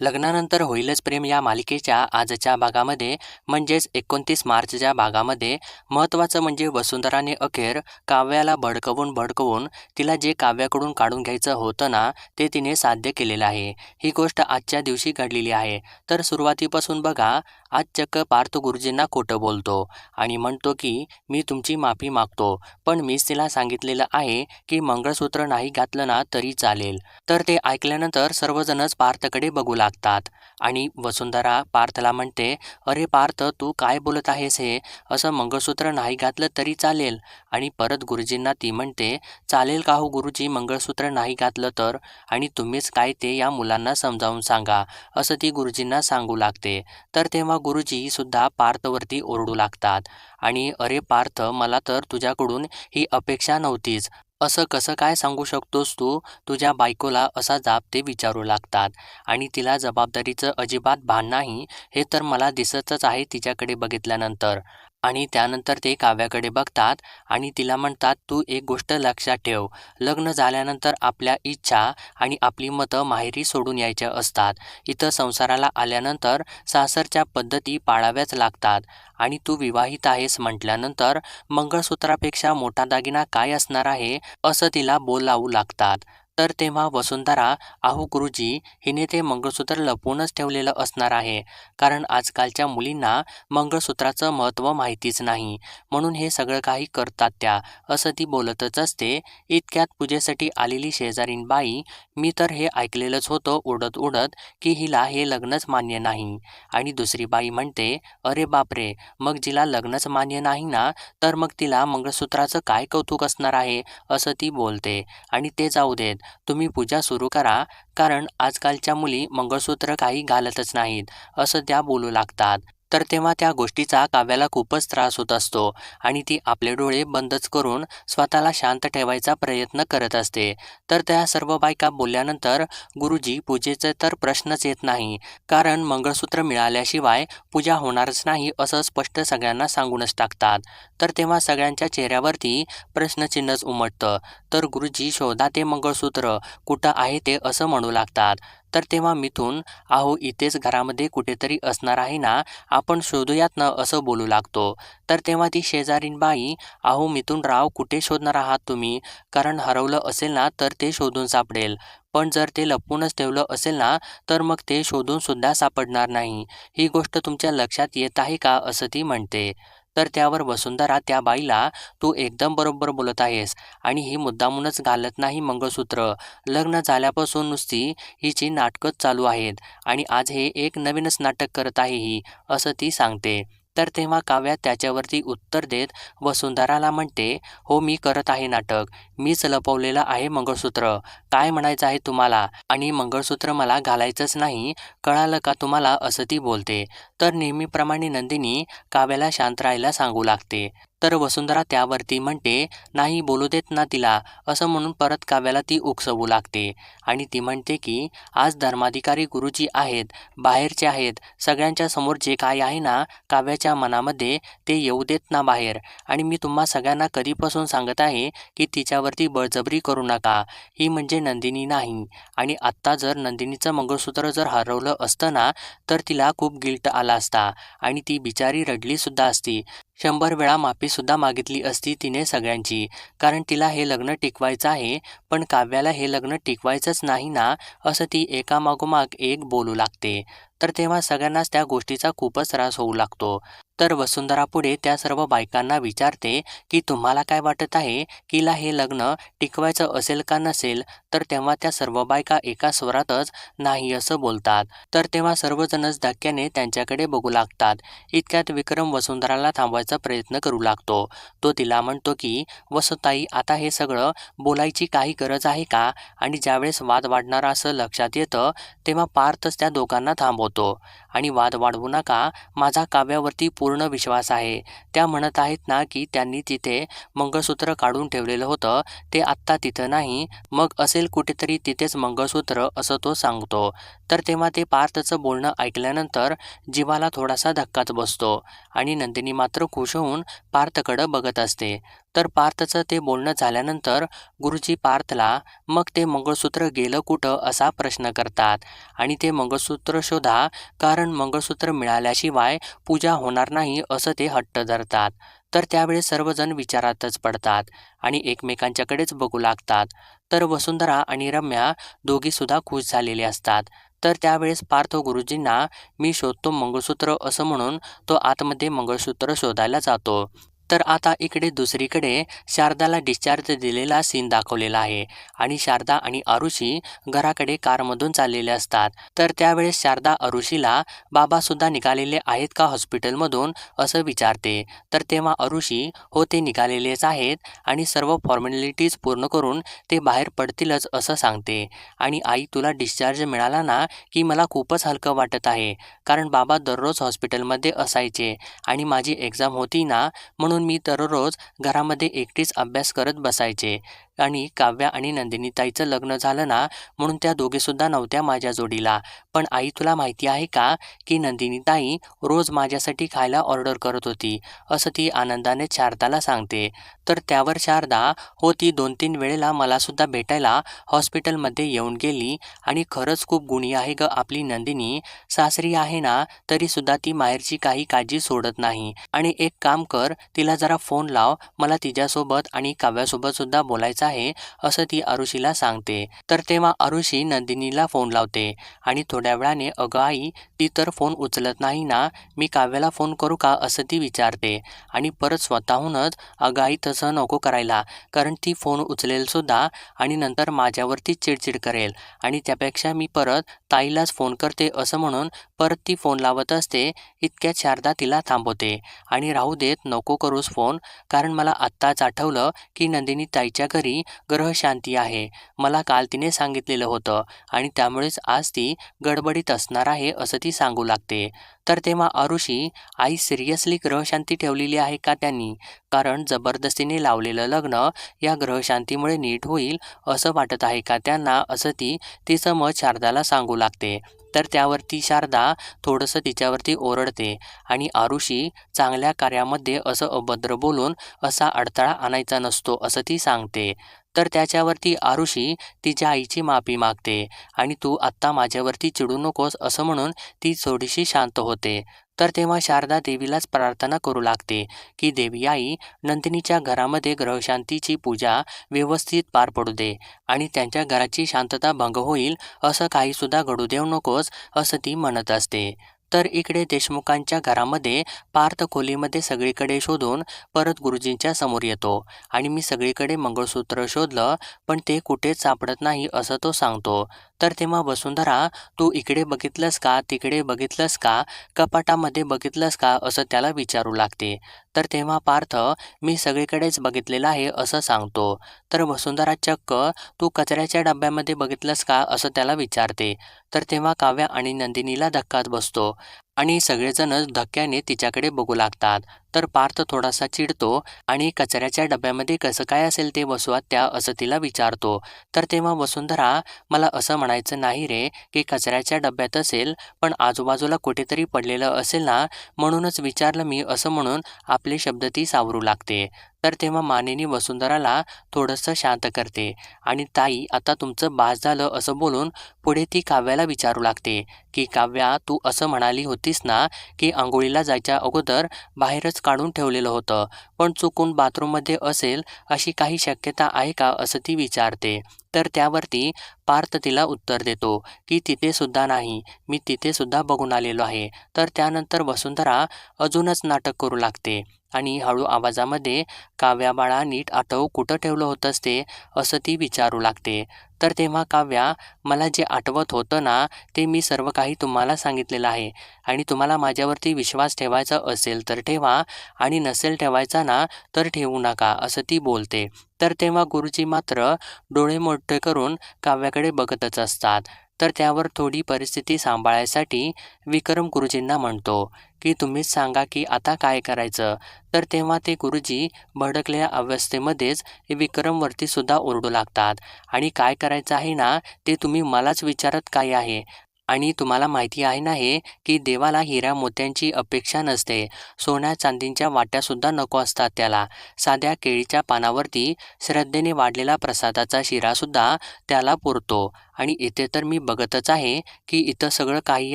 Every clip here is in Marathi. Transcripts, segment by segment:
लग्नानंतर होईलच प्रेम या मालिकेच्या आजच्या भागामध्ये म्हणजेच एकोणतीस मार्चच्या भागामध्ये. महत्त्वाचं म्हणजे वसुंधराने अखेर काव्याला भडकवून भडकवून तिला जे काव्याकडून काढून घ्यायचं होतं ना ते तिने साध्य केलेलं आहे. ही गोष्ट आजच्या दिवशी घडलेली आहे. तर सुरुवातीपासून बघा आज चक्क पार्थ गुरुजींना खोटं बोलतो आणि म्हणतो की मी तुमची माफी मागतो पण मीच तिला सांगितलेलं आहे की मंगळसूत्र नाही घातलं ना तरी चालेल. तर ते ऐकल्यानंतर सर्वजणच पार्थकडे बघू लागतात. आणि वसुंधरा पार्थला म्हणते अरे पार्थ तू काय बोलत आहेस हे? असं मंगळसूत्र नाही घातलं तरी चालेल. आणि परत गुरुजींना ती म्हणते चालेल का हो गुरुजी मंगळसूत्र नाही घातलं तर? आणि तुम्हीच काय ते या मुलांना समजावून सांगा. असं ती गुरुजींना सांगू लागते. तर तेव्हा गुरुजी सुद्धा पार्थवरती ओरडू लागतात. आणि अरे पार्थ मला तर तुझ्याकडून ही अपेक्षा नव्हतीच. असं कसं काय सांगू शकतोस तू? तुझ्या बायकोला असा जाब ते विचारू लागतात. आणि तिला जबाबदारीचं अजिबात भान नाही हे तर मला दिसतच आहे तिच्याकडे बघितल्यानंतर. आणि त्यानंतर ते काव्याकडे बघतात आणि तिला म्हणतात तू एक गोष्ट लक्षात ठेव. लग्न झाल्यानंतर आपल्या इच्छा आणि आपली मतं माहेरी सोडून यायच्या असतात. इथं संसाराला आल्यानंतर सासरच्या पद्धती पाळाव्याच लागतात. आणि तू विवाहित आहेस म्हटल्यानंतर मंगळसूत्रापेक्षा मोठा दागिना काय असणार आहे असं तिला बोल लावू लागतात. तर तेव्हा वसुंधरा आहू गुरुजी हिने ते मंगळसूत्र लपवूनच ठेवलेलं असणार आहे. कारण आजकालच्या मुलींना मंगळसूत्राचं महत्त्व माहितीच नाही. म्हणून हे सगळं काही करतात त्या. असं ती बोलतच असते. इतक्यात पूजेसाठी आलेली शेजारीन बाई मी तर हे ऐकलेलंच होतं उडत उडत की हिला हे लग्नच मान्य नाही. आणि दुसरी बाई म्हणते अरे बापरे मग जिला लग्नच मान्य नाही ना तर मग तिला मंगळसूत्राचं काय कौतुक असणार आहे? असं ती बोलते. आणि ते जाऊ देत. तुम्ही पूजा सुरू करा कारण आजकालच्या मुली मंगळसूत्र काही घालतच नाहीत असं त्या बोलू लागतात. तर तेव्हा त्या गोष्टीचा काव्याला खूपच त्रास होत असतो आणि ती आपले डोळे बंदच करून स्वतःला शांत ठेवायचा प्रयत्न करत असते. तर त्या सर्व बायका बोलल्यानंतर गुरुजी पूजेचे तर प्रश्नच येत नाही कारण मंगळसूत्र मिळाल्याशिवाय पूजा होणारच नाही असं स्पष्ट सगळ्यांना सांगूनच टाकतात. तर तेव्हा सगळ्यांच्या चेहऱ्यावरती प्रश्नचिन्हच उमटतं. तर गुरुजी शोधा ते मंगळसूत्र कुठं आहे ते असं म्हणू लागतात. तर तेव्हा मिथून आहो इथेच घरामध्ये कुठेतरी असणार आहे ना आपण शोधूयात ना असं बोलू लागतो. तर तेव्हा ती शेजारीन बाई आहो मिथून राव कुठे शोधणार आहात तुम्ही? कारण हरवलं असेल ना तर ते शोधून सापडेल. पण जर ते लपवूनच ठेवलं असेल ना तर मग ते शोधून सुद्धा सापडणार नाही. ही गोष्ट तुमच्या लक्षात येत आहे का? असं ती म्हणते. तर त्यावर वसुंधरा त्या बाईला तू एकदम बरोबर बोलत आहेस आणि ही मुद्दामूनच घालत नाही मंगळसूत्र. लग्न झाल्यापासून नुसती हिची नाटकंच चालू आहेत आणि आज हे एक नवीनच नाटक करत आहे ही असं ती सांगते. तर तेव्हा काव्या त्याच्यावरती उत्तर देत वसुंधराला म्हणते हो मी करत आहे नाटक. मीच लपवलेलं आहे मंगळसूत्र. काय म्हणायचं आहे तुम्हाला? आणि मंगळसूत्र मला घालायचंच नाही. कळालं का तुम्हाला? असं ती बोलते. तर नेहमीप्रमाणे नंदिनी काव्याला शांत राहायला सांगू लागते. तर वसुंधरा त्यावरती म्हणते नाही बोलू देत ना तिला. असं म्हणून परत काव्याला ती उकसवू लागते. आणि ती म्हणते की आज धर्माधिकारी गुरुजी आहेत बाहेरचे आहेत सगळ्यांच्या समोर जे काय आहे ना काव्याच्या मनामध्ये ते येऊ देत ना बाहेर. आणि मी तुम्हा सगळ्यांना कधीपासून सांगत आहे की तिच्यावरती बळजबरी करू नका. ही म्हणजे नंदिनी नाही. आणि आत्ता जर नंदिनीचं मंगळसूत्र जर हरवलं असतं ना तर तिला खूप गिल्ट आला असता. आणि ती बिचारी रडलीसुद्धा असती. शंभर वेळा माफीसुद्धा मागितली असती तिने सगळ्यांची. कारण तिला हे लग्न टिकवायचं आहे पण काव्याला हे लग्न टिकवायचंच नाही ना असं ती एकामागोमाग एक बोलू लागते. तर तेव्हा सगळ्यांनाच त्या गोष्टीचा खूपच त्रास होऊ लागतो. तर वसुंधरा पुढे त्या सर्व बायकांना विचारते की तुम्हाला काय वाटत आहे? किला हे लग्न टिकवायचं असेल का नसेल? तर तेव्हा त्या सर्व बायका एका स्वरातच नाही असं बोलतात. तर तेव्हा सर्वजणच धक्क्याने त्यांच्याकडे बघू लागतात. इतक्यात विक्रम वसुंधराला थांबवायचा प्रयत्न करू लागतो. तो तिला म्हणतो की वसुताई आता हे सगळं बोलायची काही गरज आहे का? आणि ज्यावेळेस वाद वाढणार असं लक्षात येतं तेव्हा पार्थच त्या दोघांना थांबवतो. ことを आणि वाद वाढवू नका. माझा काव्यावरती पूर्ण विश्वास आहे. त्या म्हणत आहेत ना की त्यांनी तिथे मंगळसूत्र काढून ठेवलेलं होतं. ते आत्ता तिथं नाही. मग असेल कुठेतरी तिथेच मंगळसूत्र असं तो सांगतो. तर तेव्हा ते पार्थचं बोलणं ऐकल्यानंतर जीवाला थोडासा धक्काच बसतो आणि नंदिनी मात्र खुश होऊन पार्थकडं बघत असते. तर पार्थचं ते बोलणं झाल्यानंतर गुरुजी पार्थला मग ते मंगळसूत्र गेलं कुठं? असा प्रश्न करतात. आणि ते मंगळसूत्र शोधा कारण मंगळसूत्र मिळाल्याशिवाय पूजा होणार नाही असं ते हट्ट धरतात. तर त्यावेळेस सर्वजण विचारातच पडतात आणि एकमेकांच्याकडेच बघू लागतात. तर वसुंधरा आणि रम्या दोघीसुद्धा खुश झालेले असतात. तर त्यावेळेस पार्थ गुरुजींना मी शोधतो मंगळसूत्र असं म्हणून तो आतमध्ये मंगळसूत्र शोधायला जातो. तर आता इकडे दुसरीकडे शारदाला डिस्चार्ज दिलेला सीन दाखवलेला आहे. आणि शारदा आणि आरुषी घराकडे कारमधून चाललेले असतात. तर त्यावेळेस शारदा आरुषीला बाबासुद्धा निघालेले आहेत का हॉस्पिटलमधून असं विचारते. तर तेव्हा आरुषी हो ते निघालेलेच आहेत आणि सर्व फॉर्मॅलिटीज पूर्ण करून ते बाहेर पडतीलच असं सांगते. आणि आई तुला डिस्चार्ज मिळाला ना की मला खूपच हलकं वाटत आहे. कारण बाबा दररोज हॉस्पिटलमध्ये असायचे आणि माझी एक्झाम होती ना म्हणून मी दररोज घरामध्ये एकटीच अभ्यास करत बसायचे. आणि काव्या आणि नंदिनीताईचं लग्न झालं ना म्हणून त्या दोघेसुद्धा नव्हत्या माझ्या जोडीला. पण आई तुला माहिती आहे का की नंदिनीताई रोज माझ्यासाठी खायला ऑर्डर करत होती असं ती आनंदाने शारदाला सांगते. तर त्यावर शारदा हो ती दोन तीन वेळेला मलासुद्धा भेटायला हॉस्पिटलमध्ये येऊन गेली आणि खरंच खूप गुणी आहे ग आपली नंदिनी. सासरी आहे ना तरीसुद्धा ती माहेरची काही काळजी सोडत नाही. आणि एक काम कर तिला जरा फोन लाव मला तिच्यासोबत आणि काव्यासोबत सुद्धा बोलायचं आहे असं ती आरुषीला सांगते. तर तेव्हा आरुषी नंदिनीला फोन लावते आणि थोड्या वेळाने अगं आई ती तर फोन उचलत नाही ना मी काव्याला फोन करू का असं ती विचारते. आणि परत स्वतःहूनच अगं आई तसं नको करायला. कारण ती फोन उचलेल सुद्धा आणि नंतर माझ्यावरती चिडचिड करेल. आणि त्यापेक्षा मी परत ताईलाच फोन करते असं म्हणून परत ती फोन लावत असते. इतक्यात शारदा तिला थांबवते. आणि राहू देत नको करूस फोन. कारण मला आत्ताच आठवलं की नंदिनी ताईच्या घरी ग्रहशांती आहे. मला काल तिने सांगितलेलं होतं. आणि त्यामुळेच आज ती गडबडीत असणार आहे असं ती सांगू लागते. तर तेव्हा अरुषी आई सिरियसली ग्रहशांती ठेवलेली आहे का त्यांनी? कारण जबरदस्तीने लावलेलं लग्न या ग्रहशांतीमुळे नीट होईल असं वाटत आहे का त्यांना? असं ती तिचं मत शारदाला सांगू लागते. तर त्यावरती शारदा थोडंसं तिच्यावरती ओरडते आणि आरुषी चांगल्या कार्यामध्ये असं अभद्र बोलून असा अडथळा आणायचा नसतो असं ती सांगते. तर त्याच्यावरती आरुषी तिच्या आईची माफी मागते आणि तू आत्ता माझ्यावरती चिडू नकोस असं म्हणून ती थोडीशी शांत होते. तर तेव्हा शारदा देवीलाच प्रार्थना करू लागते की देवी आई नंदिनीच्या घरामध्ये ग्रहशांतीची पूजा व्यवस्थित पार पडू दे आणि त्यांच्या घराची शांतता भंग होईल असं काहीसुद्धा घडू देऊ नकोस असं ती म्हणत असते. तर इकडे देशमुखांच्या घरामध्ये पार्थ खोलीमध्ये सगळीकडे शोधून परत गुरुजींच्या समोर येतो. आणि मी सगळीकडे मंगळसूत्र शोधलं पण ते कुठेच सापडत नाही असं तो सांगतो. तर तेव्हा वसुंधरा तू इकडे बघितलंस का? तिकडे बघितलंस का? कपाटामध्ये बघितलंस का? असं त्याला विचारू लागते. तर तेव्हा पार्थ मी सगळीकडेच बघितलेलं आहे असं सांगतो. तर वसुंधरा चक्क तू कचऱ्याच्या डब्यामध्ये बघितलंस का असं त्याला विचारते. तर तेव्हा काव्या आणि नंदिनीला धक्कात बसतो. आणि सगळेजणच धक्क्याने तिच्याकडे बघू लागतात. तर पार्थ थोडासा चिडतो आणि कचऱ्याच्या डब्यामध्ये कसं काय असेल ते वसुआत्या असं तिला विचारतो. तर तेव्हा वसुंधरा मला असं म्हणायचं नाही रे की कचऱ्याच्या डब्यात असेल पण आजूबाजूला कुठेतरी पडलेलं असेल ना म्हणूनच विचारलं मी असं म्हणून आपले शब्द ती सावरू लागते. तर तेव्हा मानेनी वसुंधराला थोडंसं शांत करते. आणि ताई आता तुमचं बास झालं असं बोलून पुढे ती काव्याला विचारू लागते की काव्या तू असं म्हणाली होतीस ना की आंघोळीला जायच्या अगोदर बाहेरच काढून ठेवलेलं होतं. पण चुकून बाथरूममध्ये असेल अशी काही शक्यता आहे का? असं ती विचारते. तर त्यावरती पार्थ तिला उत्तर देतो की तिथे सुद्धा नाही. मी तिथे सुद्धा बघून आलेलो आहे. तर त्यानंतर वसुंधरा अजूनच नाटक करू लागते. आणि हळू आवाजामध्ये काव्या बाळा नीट आठव कुठं ठेवलं होतंस ते असं ती विचारू लागते. तर तेव्हा काव्या मला जे आठवत होतं ना ते मी सर्व काही तुम्हाला सांगितलेलं आहे. आणि तुम्हाला माझ्यावरती विश्वास ठेवायचा असेल तर ठेवा आणि नसेल ठेवायचा ना तर ठेवू नका असं ती बोलते. तर तेव्हा गुरुजी मात्र डोळे मोठे करून काव्याकडे बघतच असतात. तर त्यावर थोडी परिस्थिती सांभाळायसाठी विक्रम गुरुजींना म्हणतो की तुम्हीच सांगा की आता काय करायचं? तर तेव्हा ते गुरुजी भडकलेल्या अवस्थेमध्येच विक्रमवरती सुद्धा ओरडू लागतात. आणि काय करायचं आहे ना ते तुम्ही मलाच विचारत काय आहे? आणि तुम्हाला माहिती आहे ना हे की देवाला हिरा मोत्यांची अपेक्षा नसते. सोन्या चांदींच्या वाट्यासुद्धा नको असतात त्याला. साध्या केळीच्या पानावरती श्रद्धेने वाढलेला प्रसादाचा शिरासुद्धा त्याला पुरतो. आणि इथे तर मी बघतच आहे की इथं सगळं काही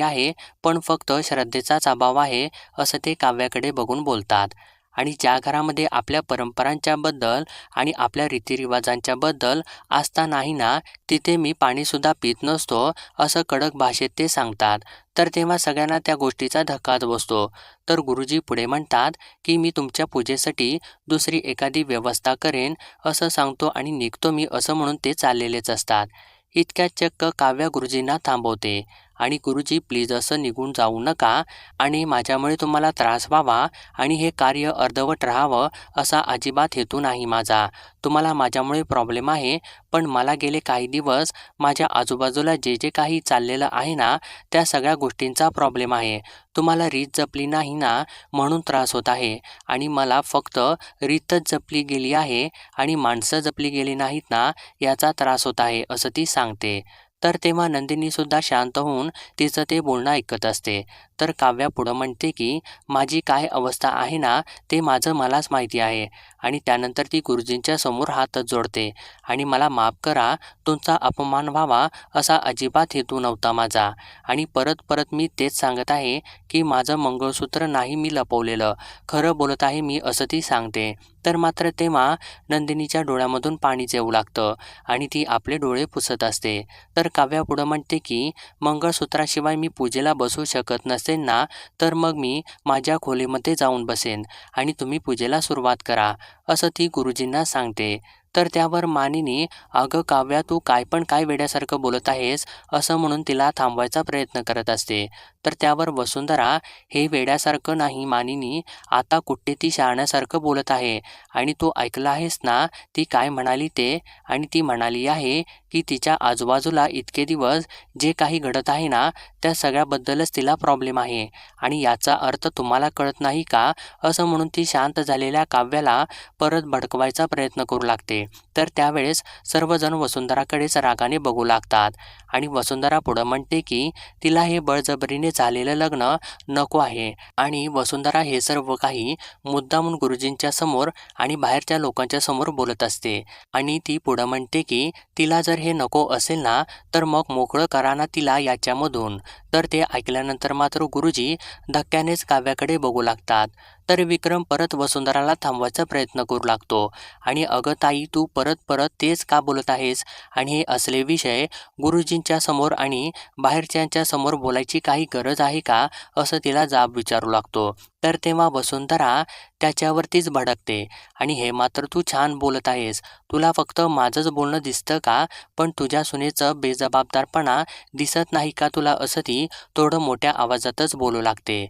आहे पण फक्त श्रद्धेचाच अभाव आहे असं ते काव्याकडे बघून बोलतात. आणि ज्या घरामध्ये आपल्या परंपरांच्याबद्दल आणि आपल्या रीतिरिवाजांच्याबद्दल आस्था नाही ना तिथे मी पाणीसुद्धा पित नसतो असं कडक भाषेत ते सांगतात. तर तेव्हा सगळ्यांना त्या गोष्टीचा धक्काच बसतो. तर गुरुजी पुढे म्हणतात की मी तुमच्या पूजेसाठी दुसरी एखादी व्यवस्था करेन असं सांगतो आणि निघतो मी असं म्हणून ते चाललेलेच असतात. इतक्या चक्क काव्या गुरुजींना थांबवते. आणि गुरुजी प्लीज असं निघून जाऊ नका आणि माझ्यामुळे तुम्हाला त्रास व्हावा आणि हे कार्य अर्धवट राहावं असा अजिबात हेतू नाही माझा. तुम्हाला माझ्यामुळे प्रॉब्लेम आहे पण मला गेले काही दिवस माझ्या आजूबाजूला जे जे काही चाललेलं आहे ना त्या सगळ्या गोष्टींचा प्रॉब्लेम आहे. तुम्हाला रीत जपली नाही ना म्हणून त्रास होत आहे. आणि मला फक्त रीतच जपली गेली आहे आणि माणसं जपली गेली नाहीत ना याचा त्रास होत आहे असं ती सांगते. तर तेव्हा नंदिनीसुद्धा शांत होऊन तिचं ते बोलणं ऐकत असते. तर काव्या पुढं म्हणते की माझी काय अवस्था आहे ना ते माझं मलाच माहिती आहे. आणि त्यानंतर ती गुरुजींच्या समोर हातच जोडते. आणि मला माफ करा तुमचा अपमान व्हावा असा अजिबात हेतू नव्हता माझा. आणि परत परत मी तेच सांगत आहे की माझं मंगळसूत्र नाही मी लपवलेलं. खरं बोलत आहे मी असं ती सांगते. तर मात्र तेव्हा नंदिनीच्या डोळ्यामधून पाणीच येऊ लागतं आणि ती आपले डोळे पुसत असते. तर काव्या पुढं म्हणते की मंगळसूत्राशिवाय मी पूजेला बसू शकत नसेन ना तर मग मी माझ्या खोलीमध्ये जाऊन बसेन आणि तुम्ही पूजेला सुरुवात करा असं ती गुरुजींना सांगते. तर त्यावर मानिनी अगं काव्या तू काय पण काय वेड्यासारखं बोलत आहेस असं म्हणून तिला थांबवायचा प्रयत्न करत असते. तर त्यावर वसुंधरा हे वेड्यासारखं नाही मानिनी आता कुठे ती शहाण्यासारखं बोलत आहे? आणि तू ऐकलं आहेस ना ती काय म्हणाली ते? आणि ती म्हणाली आहे की तिच्या आजूबाजूला इतके दिवस जे काही घडत आहे ना त्या सगळ्याबद्दलच तिला प्रॉब्लेम आहे. आणि याचा अर्थ तुम्हाला कळत नाही का असं म्हणून ती शांत झालेल्या काव्याला परत भडकवायचा प्रयत्न करू लागते. तर त्यावेळेस सर्वजण वसुंधराकडेच रागाने बघू लागतात. आणि वसुंधरा पुढं म्हणते की तिला हे बळजबरीने झालेलं लग्न नको आहे. आणि वसुंधरा हे सर्व काही मुद्दामून गुरुजींच्या समोर आणि बाहेरच्या लोकांच्या समोर बोलत असते. आणि ती पुढं म्हणते की तिला जर हे नको असेल ना तर मग मोकळं करा ना तिला याच्यामधून. तर ते ऐकल्यानंतर मात्र गुरुजी धक्क्यानेच काव्याकडे बघू लागतात. तर विक्रम परत वसुंधराला थांबवायचा प्रयत्न करू लागतो. आणि अगं ताई तू परत परत तेच का बोलत आहेस? आणि हे असले विषय गुरुजींच्या समोर आणि बाहेरच्यांच्या समोर बोलायची काही गरज आहे का? असं तिला जाब विचारू लागतो. तर तेव्हा वसुंधरा त्याच्यावरतीच भडकते. आणि हे मात्र तू छान बोलत आहेस. तुला फक्त माझंच बोलणं दिसतं का? पण तुझ्या सुनेचं बेजबाबदारपणा दिसत नाही का तुला असं ती थोडं मोठ्या आवाजातच बोलू लागते.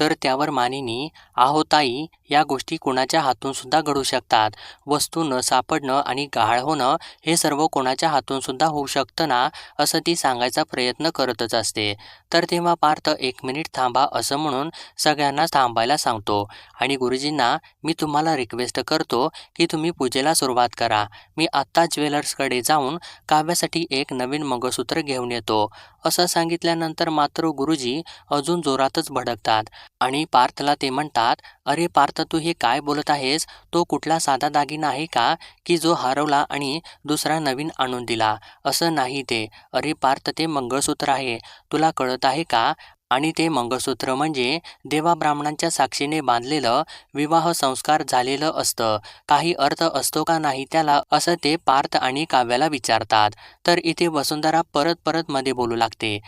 तर त्यावर मानिनी आहोताई या गोष्टी कोणाच्या हातून सुद्धा घडू शकतात. वस्तूनं सापडणं आणि गहाळ होणं हे सर्व कोणाच्या हातून सुद्धा होऊ शकतं ना? असं ती सांगायचा प्रयत्न करतच असते. तर तेव्हा पार्थ एक मिनिट थांबा असं म्हणून सगळ्यांना थांबायला सांगतो. आणि गुरुजींना मी तुम्हाला रिक्वेस्ट करतो की तुम्ही पूजेला सुरुवात करा. मी आत्ता ज्वेलर्सकडे जाऊन काव्यासाठी एक नवीन मंगळसूत्र घेऊन येतो. असं सांगितल्यानंतर मात्र गुरुजी अजून जोरातच भडकतात. आणि पार्थला ते म्हणतात अरे पार्थ तू हे काय बोलत आहेस? तो कुठला साधा दागिना आहे का? की जो हरवला आणि दुसरा नवीन आणून दिला. असं नाही ते. अरे पार्थ ते मंगळसूत्र आहे. तुला कळत आहे का? आणि ते मंगळसूत्र म्हणजे देवा ब्राह्मणांच्या साक्षीने बांधलेलं विवाह संस्कार झालेलं असतं. काही अर्थ असतो का नाही त्याला असं ते पार्थ आणि काव्याला विचारतात. तर इथे वसुंधरा परत परत मध्ये बोलू लागते.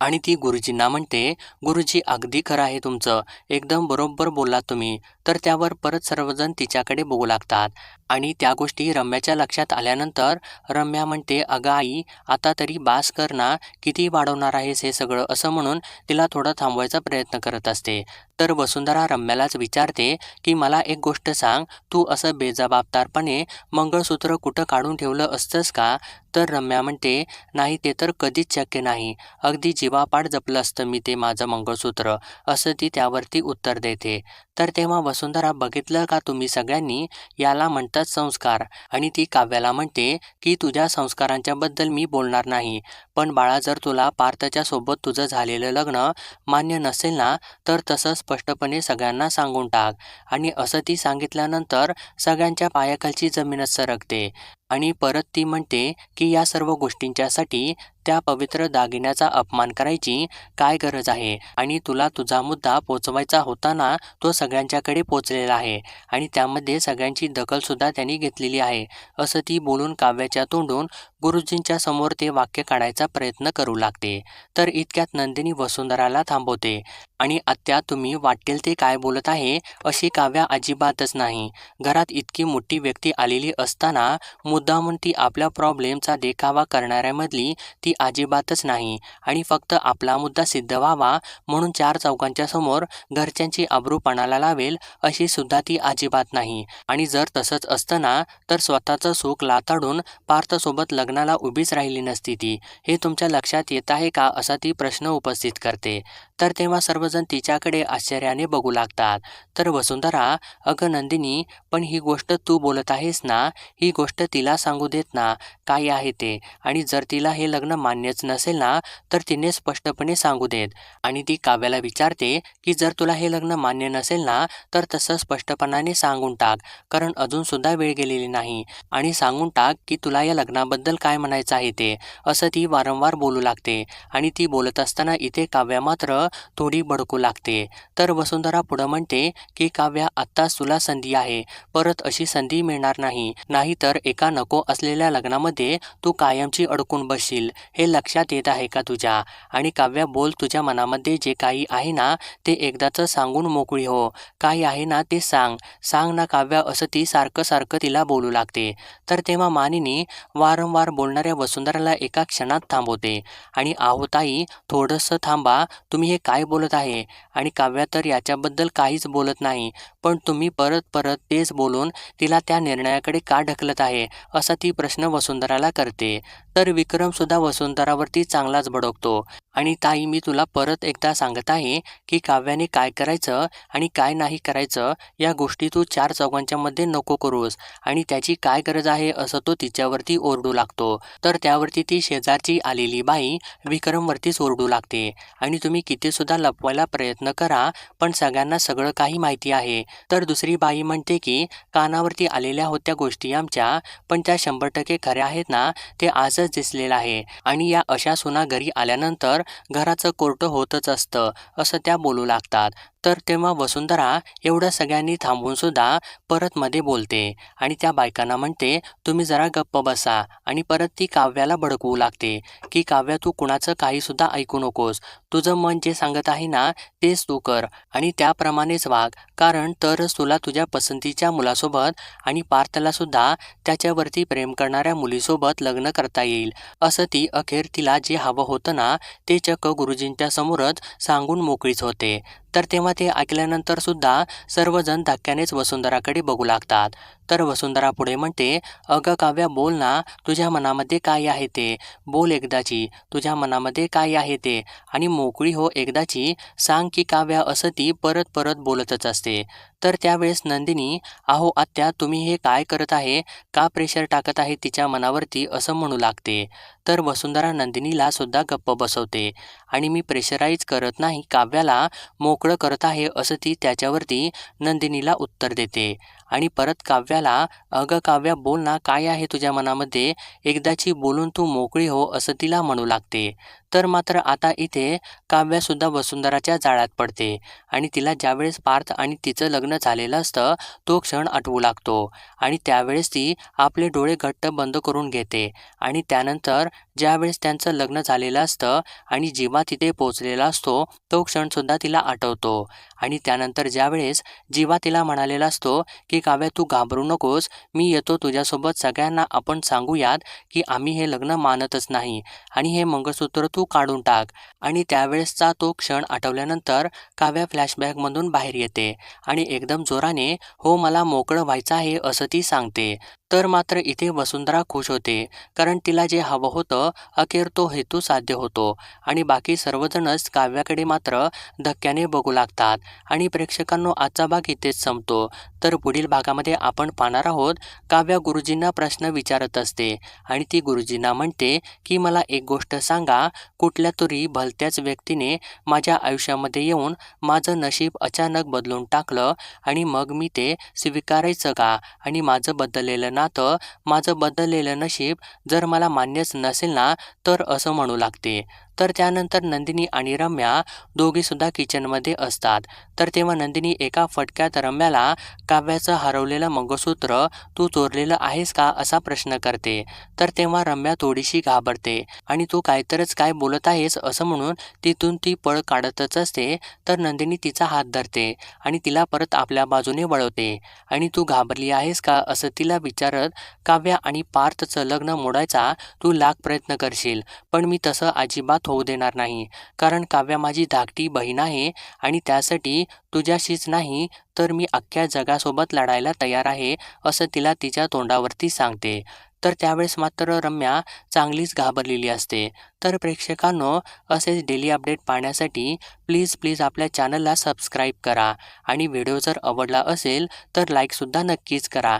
आणि ती गुरुजींना म्हणते गुरुजी अगदी खरं आहे तुमचं. एकदम बरोबर बोललात तुम्ही. तर त्यावर परत सर्वजण तिच्याकडे बघू लागतात. आणि त्या गोष्टी रम्याच्या लक्षात आल्यानंतर रम्या म्हणते अगं आई आता तरी बास कर ना. किती वाढवणार आहेस हे सगळं? असं म्हणून तिला थोडं थांबवायचा प्रयत्न करत असते. तर वसुंधरा रम्यालाच विचारते की मला एक गोष्ट सांग. तू असं बेजबाबदारपणे मंगळसूत्र कुठं काढून ठेवलं असतंस का? तर रम्या म्हणते नाही ते तर कधीच शक्य नाही. अगदी जीवापाड जपलं असतं मी ते माझं मंगळसूत्र असं ती त्यावरती उत्तर देते. तर तेव्हा वसुंधरा बघितलं का तुम्ही सगळ्यांनी? याला म्हणतात संस्कार. आणि ती काव्याला म्हणते की तुझ्या संस्कारांच्या बद्दल मी बोलणार नाही. पण बाळा जर तुला पार्थच्या सोबत तुझं झालेलं लग्न मान्य नसेल ना तर तसं स्पष्टपणे सगळ्यांना सांगून टाक. आणि असं ती सांगितल्यानंतर सगळ्यांच्या पायाखालची जमीनच सरकते. आणि परत ती म्हणते की या सर्व गोष्टींच्यासाठी त्या पवित्र दागिन्याचा अपमान करायची काय गरज आहे? आणि तुला तुझा मुद्दा पोचवायचा होताना तो सगळ्यांच्याकडे पोचलेला आहे आणि त्यामध्ये सगळ्यांची दखलसुद्धा त्यांनी घेतलेली आहे. असं ती बोलून काव्याच्या तोंडून गुरुजींच्या समोर ते वाक्य काढायचा प्रयत्न करू लागते. तर इतक्यात नंदिनी वसुंधराला थांबवते. आणि आत्या तुम्ही वाटेल ते काय बोलत आहे? अशी काव्या अजिबातच नाही. घरात इतकी मोठी व्यक्ती आलेली असताना मुद्दामून ती आपल्या प्रॉब्लेमचा देखावा करणाऱ्यामधली ती अजिबातच नाही. आणि फक्त आपला मुद्दा सिद्ध व्हावा म्हणून चार चौकांच्या समोर घरच्यांची आबरू पणाला लावेल अशी सुद्धा ती अजिबात नाही. आणि जर तसंच असताना तर स्वतःचं सुख लाताडून पार्थसोबत लग्न लग्नाला उभीच राहिली नसती ती. हे तुमच्या लक्षात येत आहे का असा ती प्रश्न उपस्थित करते. तर तेव्हा सर्वजण तिच्याकडे आश्चर्याने बघू लागतात. तर वसुंधरा अगं नंदिनी पण ही गोष्ट तू बोलत आहेस ना? ही गोष्ट तिला सांगू देत ना? काय आहे ते? आणि जर तिला हे लग्न मान्यच नसेल ना तर तिने स्पष्टपणे सांगू देत. आणि ती काव्याला विचारते की जर तुला हे लग्न मान्य नसेल ना तर तसं स्पष्टपणाने सांगून टाक. कारण अजूनसुद्धा वेळ गेलेली नाही. आणि सांगून टाक की तुला या लग्नाबद्दल काय म्हणायचं आहे ते? असं ती वारंवार बोलू लागते. आणि ती बोलत असताना इथे काव्या मात्र थोडी भडकू लागते. तर वसुंधरा पुढं म्हणते की काव्या आत्ताच तुला संधी आहे. परत अशी संधी मिळणार नाही. नाहीतर एका नको असलेल्या लग्नामध्ये तू कायमची अडकून बसशील. हे लक्षात येत आहे का तुझ्या? आणि काव्या बोल तुझ्या मनामध्ये जे काही आहे ना ते एकदाचं सांगून मोकळी हो. काय आहे ना ते सांग. सांग ना काव्या असं ती सारखं सारखं तिला बोलू लागते. तर तेव्हा मानिनी वारंवार बोलणाऱ्या वसुंधराला एका क्षणात थांबवते. आणि आहोताई थोडंसं थांबा. तुम्ही हे काय बोलत आहे आणि काव्या तर याच्याबद्दल काहीच बोलत नाही. पण तुम्ही परत परत तेच बोलून तिला त्या निर्णयाकडे का ढकलत आहे असा ती प्रश्न वसुंधराला करते. तर विक्रमसुद्धा वसुंधरावरती चांगलाच भडकतो. आणि ताई मी तुला परत एकदा सांगत आहे की काव्याने काय करायचं आणि काय नाही करायचं या गोष्टी तू चार चौघांच्या मध्ये नको करूस. आणि त्याची काय गरज आहे असं तो तिच्यावरती ओरडू लागतो. तर त्यावरती ती शेजारची आलेली बाई विक्रमवरतीच ओरडू लागते. आणि तुम्ही कितीसुद्धा लपवायला प्रयत्न करा पण सगळ्यांना सगळं काही माहिती आहे. तर दुसरी बाई म्हणते की कानावरती आलेल्या होत्या गोष्टी आमच्या पण त्या शंभर टक्के खऱ्या आहेत ना ते आजच दिसलेलं आहे. आणि या अशा सुना घरी आल्यानंतर घराचं कोर्ट होतच असतं असं त्या बोलू लागतात. तर तेव्हा वसुंधरा एवढं सगळ्यांनी थांबून सुद्धा परत मध्ये बोलते आणि त्या बायकांना म्हणते तुम्ही जरा गप्प बसा आणि परत ती काव्याला भडकवू लागते. की काव्या तू कुणाचं काही सुद्धा ऐकू नकोस. तुझं मन जे सांगत आहे ना तेच तू कर आणि त्याप्रमाणेच वाग. कारण तरच तुला तुझ्या पसंतीच्या मुलासोबत आणि पार्थला सुद्धा त्याच्यावरती प्रेम करणाऱ्या मुलीसोबत लग्न करता येईल. असं ती अखेर तिला जे हवं होतं ना ते चक्क गुरुजींच्या समोरच सांगून मोकळीच होते. तर तेव्हा ते ऐकल्यानंतर सुद्धा सर्वजण धक्क्यानेच वसुंधराकडे बघू लागतात. तर वसुंधरा पुढे म्हणते अगं काव्या बोल ना तुझ्या मनामध्ये काय आहे ते? बोल एकदाची तुझ्या मनामध्ये काय आहे ते? आणि मोकळी हो एकदाची सांग की काव्या असं ती परत परत बोलतच असते. तर त्यावेळेस नंदिनी अहो आत्या तुम्ही हे काय करत आहे? का प्रेशर टाकत आहे तिच्या मनावरती? असं म्हणू लागते. तर वसुंधरा नंदिनीला सुद्धा गप्प बसवते. आणि मी प्रेशराईज करत नाही काव्याला मोकळं करत आहे असं ती त्याच्यावरती नंदिनीला उत्तर देते. आणि परत काव्याला अगं काव्या बोल ना काय आहे तुझ्या मनामध्ये? एकदाची बोलून तू मोकळी हो असं तिला म्हणू लागते. तर मात्र आता इथे काव्यासुद्धा वसुंधराच्या जाळ्यात पडते आणि तिला ज्यावेळेस पार्थ आणि तिचं लग्न झालेलं असतं तो क्षण आठवू लागतो. आणि त्यावेळेस ती आपले डोळे घट्ट बंद करून घेते आणि त्यानंतर ज्यावेळेस त्यांचं लग्न झालेलं असतं आणि जीवा तिथे पोचलेला असतो तो क्षणसुद्धा तिला आठवतो. आणि त्यानंतर ज्यावेळेस जीवा तिला म्हणालेला असतो की काव्या तू घाबरू नकोस. मी येतो तुझ्यासोबत. सगळ्यांना आपण सांगूयात की आम्ही हे लग्न मानतच नाही. आणि हे मंगळसूत्र तू काढून टाक. आणि त्यावेळेसचा तो क्षण आठवल्यानंतर काव्या फ्लॅशबॅकमधून बाहेर येते. आणि एकदम जोराने हो मला मोकळं व्हायचं आहे असं ती सांगते. तर मात्र इथे वसुंधरा खुश होते. कारण तिला जे हवं होतं अखेर तो हेतू साध्य होतो. आणि बाकी सर्वजणच काव्याकडे मात्र धक्क्याने बघू लागतात. आणि प्रेक्षकांनो आजचा भाग इथेच संपतो. तर पुढील भागामध्ये आपण पाहणार आहोत काव्या गुरुजींना प्रश्न विचारत असते. आणि ती गुरुजींना म्हणते की मला एक गोष्ट सांगा. कुठल्या तरी भलत्याच व्यक्तीने माझ्या आयुष्यामध्ये येऊन माझं नशीब अचानक बदलून टाकलं आणि मग मी ते स्वीकारायचं का? आणि माझं बदललेलं नातं माझं बदललेलं नशीब जर मला मान्यच नसेल ना तर असं म्हणू लागते. तर त्यानंतर नंदिनी आणि रम्या दोघीसुद्धा किचनमध्ये असतात. तर तेव्हा नंदिनी एका फटक्यात रम्याला काव्याचं हरवलेलं मंगळसूत्र तू चोरलेलं आहेस का? असा प्रश्न करते. तर तेव्हा रम्या थोडीशी घाबरते आणि तू काहीतरच काय बोलत आहेस? असं म्हणून तिथून ती पळ काढतच असते. तर नंदिनी तिचा हात धरते आणि तिला परत आपल्या बाजूने वळवते. आणि तू घाबरली आहेस का? असं तिला विचारत काव्या आणि पार्थचं लग्न मोडायचा तू लाख प्रयत्न करशील पण मी तसं अजिबात होऊ देणार नाही. कारण काव्या माझी धाकटी बहीण आहे आणि त्यासाठी तुझ्याशीच नाही तर मी अख्ख्या जगासोबत लढायला तयार आहे असं तिला तिच्या तोंडावरती सांगते. तर त्यावेळेस मात्र रम्या चांगलीच घाबरलेली असते. तर प्रेक्षकांनो असेच डेली अपडेट पाहण्यासाठी प्लीज प्लीज आपल्या चॅनलला सबस्क्राईब करा. आणि व्हिडिओ जर आवडला असेल तर लाईकसुद्धा नक्कीच करा.